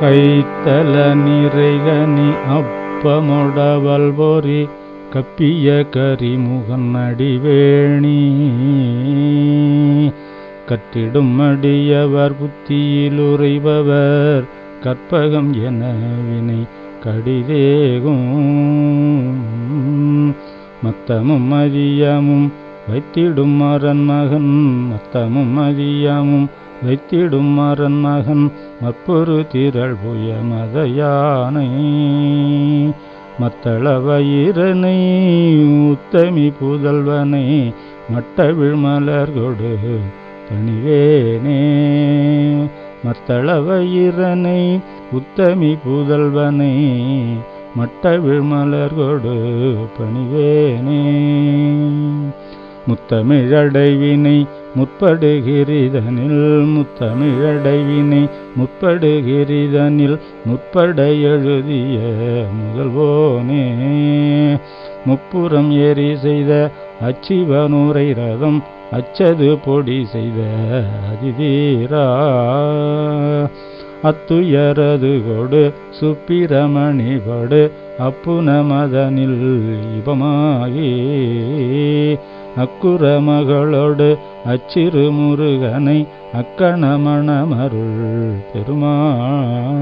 கைத்தல நிறைகனி அப்பமுடவல் பொறி கப்பிய கரிமுகன் அடிவேணி கற்றிடும் அடியவர் புத்தியிலுறைபவர் கற்பகம் என வினை கடிதேகும். மத்தமும் அறியமும் வைத்திடும் மரன் மகன் மத்தமும் அறியமும் வைத்திடும் மரன் மகன் மற்பொரு திரள் புய மதையானை. மத்தளவயிரனை உத்தமி புதல்வனை மட்டவிழ் மலர் கொடு தனிவேனே. மத்தளவயிரனை உத்தமி புதல்வனை மட்டவிழ் மலர் கொடு பணிவேனே. முத்தமிழடைவினை முற்படுகிறிதனில் முத்தமிழடைவினை முற்படுகிறிதனில் முற்படை எழுதிய முதல்வோனே. முப்புறம் ஏறி செய்த அச்சிவனூரை ரதம் அச்சது பொடி செய்த அதிதீரா. அத்துயரது கொடு சுப்பிரமணி படு அப்புன மதனில் இபமாகி. அக்குற மகளோடு அச்சிறு முருகனை அக்கணமணமருள் பெருமாள்.